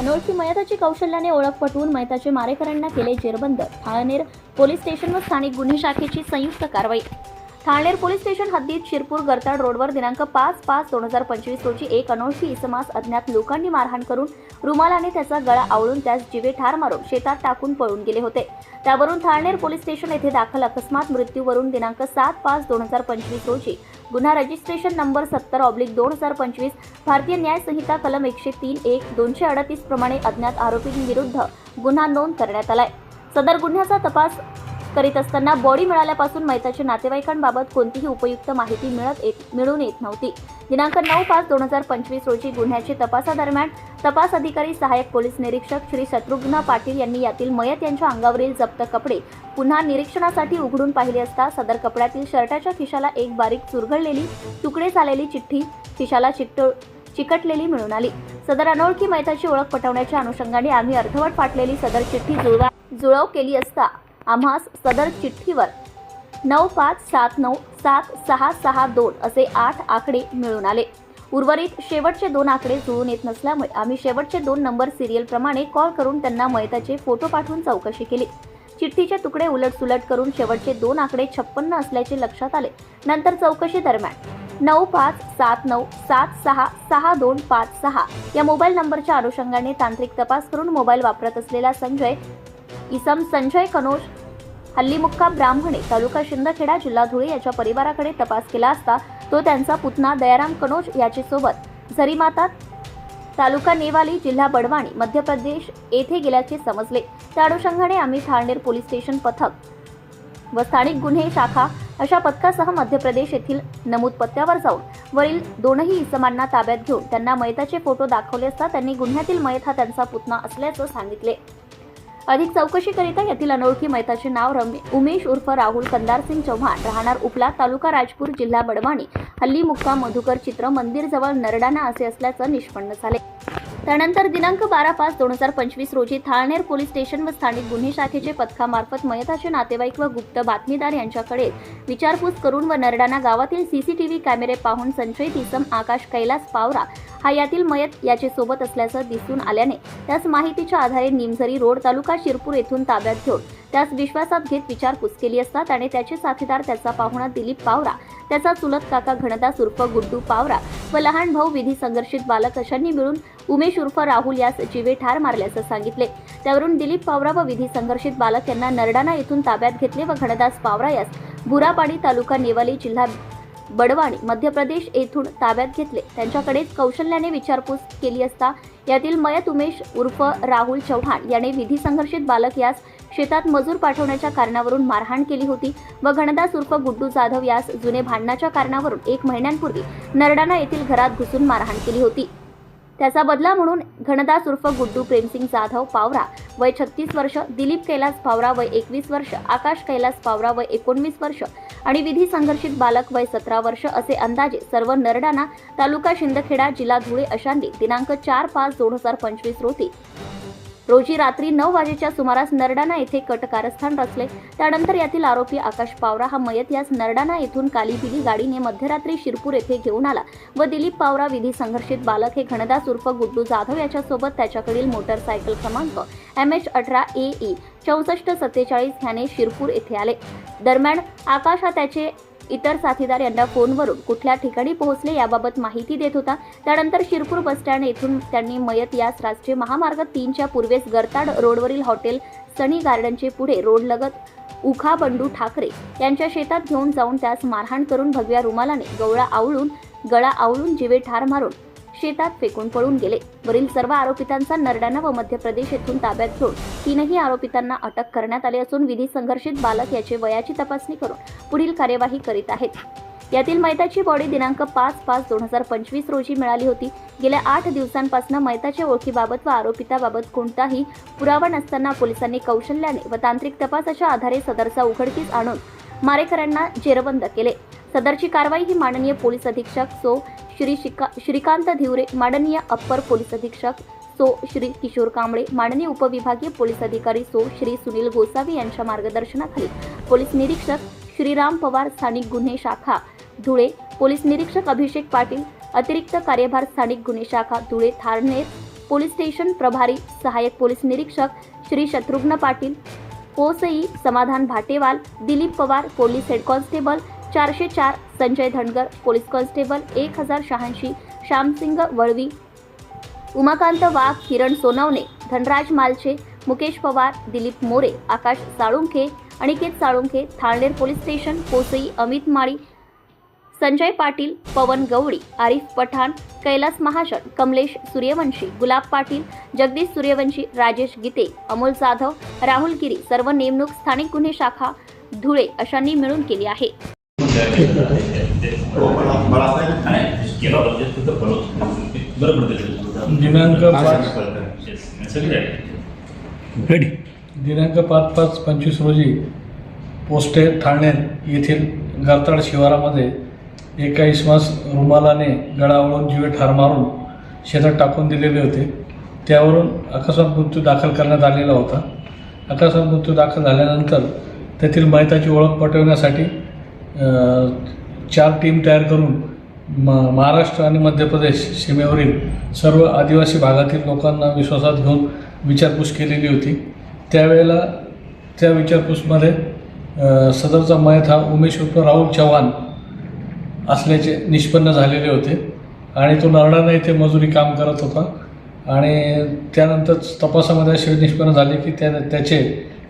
अनोळखी मयताची कौशल्याने ओळख पटवून मयताचे मारेकऱ्यांना केले जेरबंद. ठाणेर पोलीस स्टेशन व स्थानिक गुन्हे शाखेची संयुक्त कारवाई ठाणेर पोलीस स्टेशन हद्दीत शिरपूर गरताड रोडवर दिनांक पाच पाच दोन हजार पंचवीस रोजी एक अनोळखी इसमास अज्ञात लोकांनी मारहाण करून रुमालाने त्याचा गळा आवळून त्यास जिवे ठार मारून शेतात टाकून पळून गेले होते. त्यावरून ठाणेर पोलीस स्टेशन येथे दाखल अकस्मात मृत्यूवरून दिनांक सात पाच दोन हजार पंचवीस रोजी गुन्हा रजिस्ट्रेशन नंबर सत्तर ऑब्लिक दोन हजार पंचवीस भारतीय न्याय संहिता कलम एकशे तीन एक दोनशे अडतीस प्रमाणे अज्ञात आरोपींविरुद्ध गुन्हा नोंद करण्यात आलाय. सदर गुन्ह्याचा तपास करीत असताना बॉडी मिळाल्यापासून मैताच्या नातेवाईकांबाबत कोणतीही उपयुक्त माहिती मिळत येत मिळून येत नव्हती. दिनांक नऊ पाच दोन हजार पंचवीस रोजी गुन्ह्याच्या तपासादरम्यान तपास अधिकारी सहाय्यक पोलीस निरीक्षक श्री शत्रुघ्न पाटील यांनी यातील मयत यांच्या अंगावरील जप्त कपडे पुन्हा निरीक्षणासाठी उघडून पाहिले असता सदर कपड्यातील शर्टाच्या खिशाला एक बारीक चुरगळलेली तुकडे झालेली चिठ्ठी खिशाला चिकट चिकटलेली मिळून आली. सदर अनोळखी मैताची ओळख पटवण्याच्या अनुषंगाने आम्ही अर्धवट फाटलेली सदर चिठ्ठी जुळवा जुळव केली असता आम्हास सदर चिठ्ठीवर नऊ पाच सात नऊ सात सहा सहा दोन असे आठ आकडे मिळून आले. उर्वरित शेवटचे दोन आकडे जुळून येत नसल्यामुळे आम्ही शेवटचे दोन नंबर सिरियलप्रमाणे कॉल करून त्यांना मयताचे फोटो पाठवून चौकशी केली. चिठ्ठीचे तुकडे उलटसुलट करून शेवटचे दोन आकडे छप्पन्न असल्याचे लक्षात आले. नंतर चौकशी दरम्यान नऊ पाच सात नऊ सात सहा सहा दोन पाच सहा या मोबाईल नंबरच्या अनुषंगाने तांत्रिक तपास करून मोबाईल वापरत असलेला संजय इसम संजय कनोज हल्लीमुक्का ब्राह्मणे तालुका शिंदखेडा जिल्हा धुळे याच्या परिवाराकडे तपास केला असता तो त्यांचा पुतणा दयाराम कनोज याचे सोबत झरीमाता तालुका नेवाली जिल्हा बडवाणी मध्य प्रदेश येथे गेल्याचे समजले. त्या अनुषंगाने आम्ही ठाणेर पोलीस स्टेशन पथक व स्थानिक गुन्हे शाखा अशा पथकासह मध्य प्रदेश येथील नमूद पत्त्यावर जाऊन वरील दोनही इसमांना ताब्यात घेऊन त्यांना मयताचे फोटो दाखवले असता त्यांनी गुन्ह्यातील मयत हा त्यांचा पुतणा असल्याचं सांगितले. अधिक चौकशीकरिता यातील अनोळखी मैताचे नाव रमे उमेश उर्फ राहुल कंदारसिंग चव्हाण राहणार उपला तालुका राजपूर जिल्हा बडवाणी हल्ली मुक्का मधुकर चित्र मंदिरजवळ नरडाणा असे असल्याचं निष्पन्न झाले. त्यानंतर दिनांक बारा पाच दोन हजार पंचवीस रोजी थाळनेर पोलीस स्टेशन व स्थानिक गुन्हे शाखेचे पथकामार्फत मयताचे नातेवाईक व गुप्त बातमीदार यांच्याकडे विचारपूस करून व नरडाणा गावातील सीसीटीव्ही कॅमेरे पाहून संशयित इसम आकाश कैलास पावरा हा यातील मयत याचे सोबत असल्याचं दिसून आल्याने त्यास माहितीच्या आधारे निमझरी रोड तालुका शिरपूर येथून ताब्यात घेऊन त्यास विश्वासात घेत विचारपूस केली असता त्याने त्याचे साथीदार त्याचा पाहुणा दिलीप पावरा त्याचा चुलत काका घनदास उर्फ गुड्डू पावरा व लहान भाऊ विधी संघर्षित बालक अशांनी मिळून उमेश उर्फ राहुल यास जीवे ठार मारल्याचं सांगितले. त्यावरून दिलीप पावरा व विधी संघर्षित बालक यांना नरडाणा येथून ताब्यात घेतले व घनदास पावरा यास बुरापाडी तालुका नेवाली जिल्हा बडवाणी मध्य प्रदेश येथून ताब्यात घेतले. त्यांच्याकडेच कौशल्याने विचारपूस केली असता यातील मयत उमेश उर्फ राहुल चव्हाण याने विधी संघर्षित बालक यास शेतात मजूर पाठवण्याच्या कारणावरून मारहाण केली होती व घनदास उर्फ गुड्डू जाधव यास जुने भांडणाच्या कारणावरून एक महिन्यांपूर्वी नरडाणा येथील घरात घुसून मारहाण केली होती. त्याचा बदला म्हणून घनदास उर्फ गुड्डू प्रेमसिंग जाधव पावरा वय छत्तीस वर्ष दिलीप कैलास पावरा वय एकवीस वर्ष आकाश कैलास पावरा वय एकोणवीस वर्ष आणि विधी संघर्षित बालक वय सतरा वर्ष असे अंदाजे सर्व नरडाणा तालुका शिंदखेडा जिल्हा धुळे अशांनी दिनांक चार पाच दोन हजार पंचवीस रोजी रोजी रात्री नऊ वाजेच्या सुमारास नरडाणा येथे कट कारस्थान रचले. त्यानंतर यातील आरोपी आकाश पावरा हा मयत यास नरडाणा येथून कालीबिली गाडीने मध्यरात्री शिरपूर येथे घेऊन आला व दिलीप पावरा विधी संघर्षित बालक हे घनदास उर्फ गुड्डू जाधव याच्यासोबत त्याच्याकडील मोटरसायकल क्रमांक एम एच अठरा ए ई चौसष्ट सत्तेचाळीस ह्याने शिरपूर येथे आले. दरम्यान आकाश हा त्याचे इतर साथीदार यांना फोनवरून कुठल्या ठिकाणी पोहोचले याबाबत माहिती देत होता. त्यानंतर शिरपूर बसस्टँड येथून त्यांनी मयत यास राष्ट्रीय महामार्ग तीनच्या पूर्वेस गरताड रोडवरील हॉटेल सनी गार्डनचे पुढे रोडलगत उखा बंडू ठाकरे यांच्या शेतात घेऊन जाऊन त्यास मारहाण करून भगव्या रुमालाने गवळा आवळून गळा आवळून जिवे ठार मारून शेतात फेकून पळून गेले. वरील सर्व आरोपितांचा नरडाणा व मध्य प्रदेश येथून ताब्यात घेऊन तीनही आरोपितांना अटक करण्यात आली असून विधी संघर्षित बालक याचे वयाची तपासणी करून पुढील कार्यवाही करीत आहेत. यातील मैताची बॉडी दिनांक पाच पाच दोन हजार पंचवीस रोजी मिळाली होती. गेल्या आठ दिवसांपासून मैताच्या ओळखीबाबत व आरोपिताबाबत कोणताही पुरावा नसताना पोलिसांनी कौशल्याने व तांत्रिक तपासाच्या आधारे सदरचा उघडकीस आणून मारेकऱ्यांना जेरबंद केले. सदरची कारवाई ही माननीय पोलीस अधीक्षक सो श्री शिका श्रीकांत धिवरे माननीय अप्पर पोलीस अधीक्षक सो श्री किशोर कांबळे माननीय उपविभागीय पोलीस अधिकारी सो श्री सुनील गोसावी यांच्या मार्गदर्शनाखाली पोलीस निरीक्षक श्रीराम पवार स्थानिक गुन्हे शाखा धुळे पोलीस निरीक्षक अभिषेक पाटील अतिरिक्त कार्यभार स्थानिक गुन्हे शाखा धुळे थारनेर पोलीस स्टेशन प्रभारी सहाय्यक पोलीस निरीक्षक श्री शत्रुघ्न पाटील पोसई Samadhan Bhatewal Dilip Pawar police head constable चारशे चार संजय धनगर पोलीस कॉन्स्टेबल एक हजार शहाऐंशी श्यामसिंग वळवी उमाकांत वाघ किरण सोनवणे धनराज मालचे मुकेश पवार दिलीप मोरे आकाश साळुंखे अनिकेत साळुंखे थाळनेर पोलीस स्टेशन कोसई अमित माळी संजय पाटील पवन गवळी आरिफ पठाण कैलास महाजन कमलेश सूर्यवंशी गुलाब पाटील जगदीश सूर्यवंशी राजेश गीते अमोल जाधव राहुल गिरी सर्व नेमणूक स्थानिक गुन्हे शाखा धुळे अशांनी मिळून केली आहे. दिनांक पाच दिनांक पाच पाच पंचवीस रोजी पोस्टे ठाणे येथील गारताड शिवारामध्ये एका इसमास रुमालाने गळावळून जीवे ठार मारून शेतात टाकून दिलेले होते. त्यावरून अकस्मात मृत्यू दाखल करण्यात आलेला होता. अकस्मात मृत्यू दाखल झाल्यानंतर तेथील मैताची ओळख पटवण्यासाठी चार टीम तयार करून म महाराष्ट्र आणि मध्य प्रदेश सीमेवरील सर्व आदिवासी भागातील लोकांना विश्वासात घेऊन विचारपूस केलेली होती. त्यावेळेला त्या विचारपूसमध्ये सदरचा मयत हा उमेश उर्फ राहुल चव्हाण असल्याचे निष्पन्न झालेले होते आणि तो नरडाना येथे मजुरी काम करत होता आणि त्यानंतर तपासामध्ये असे निष्पन्न झाले की त्या त्याचे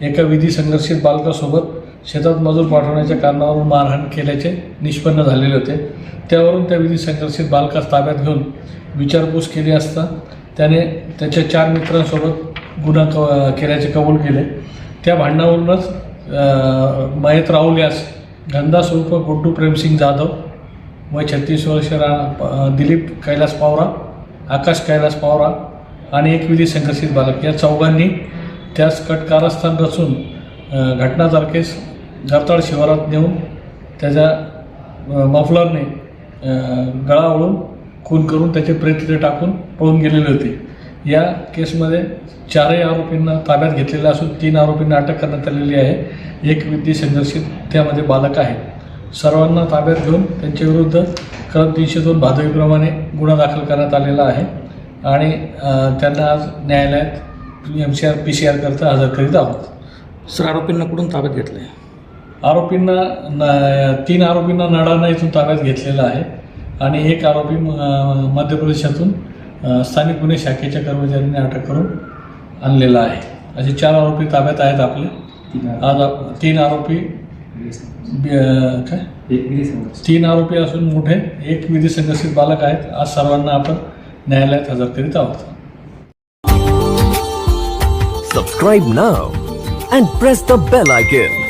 एका विधी संघर्षित बालकासोबत शेतात मजूर पाठवण्याच्या कारणावरून मारहाण केल्याचे निष्पन्न झालेले होते. त्यावरून त्या विधी संघर्षित बालकास ताब्यात घेऊन विचारपूस केली असता त्याने त्याच्या चार मित्रांसोबत गुन्हा क केल्याचे कबूल केले. त्या भांडणावरूनच मयत राहुल यास गंदास उर्फ गुड्डू प्रेमसिंग जाधव वय छत्तीस वर्ष रा दिलीप कैलास पावरा आकाश कैलास पावरा आणि एक विधी संघर्षित बालक या चौघांनी त्यास कट कारस्थान रचून अ, घटना तारखेस जाताळ शिवारात नेऊन त्याच्या मफलरने गळा ओढून खून करून त्याचे प्रेत टाकून पळून गेलेले होते. या केसमध्ये चारही आरोपींना ताब्यात घेतलेले असून तीन आरोपींना अटक करण्यात आलेली आहे. एक विधी संघर्षित त्यामध्ये बालक आहे. सर्वांना ताब्यात घेऊन त्यांच्याविरुद्ध कलम तीनशे दोन भादवीप्रमाणे गुन्हा दाखल करण्यात आलेला आहे आणि त्यांना आज न्यायालयात M C R P C R करता हजर करीत आहोत. सर आरोपींना कुठून ताब्यात घेतलंय? आरोपींना न तीन आरोपींना नडाणा इथून ताब्यात घेतलेला आहे. आणि एक आरोपी म- मध्य प्रदेशातून स्थानिक गुन्हे शाखेच्या कर्मचाऱ्यांनी अटक करून आणलेला आहे. असे चार आरोपी ताब्यात आहेत आपले. आज तीन आरोपी काय? तीन आरोपी असून मोठे एक विधी संघर्षित बालक आहेत. आज सर्वांना आपण न्यायालयात हजर करीत आहोत. Subscribe now and press the bell icon.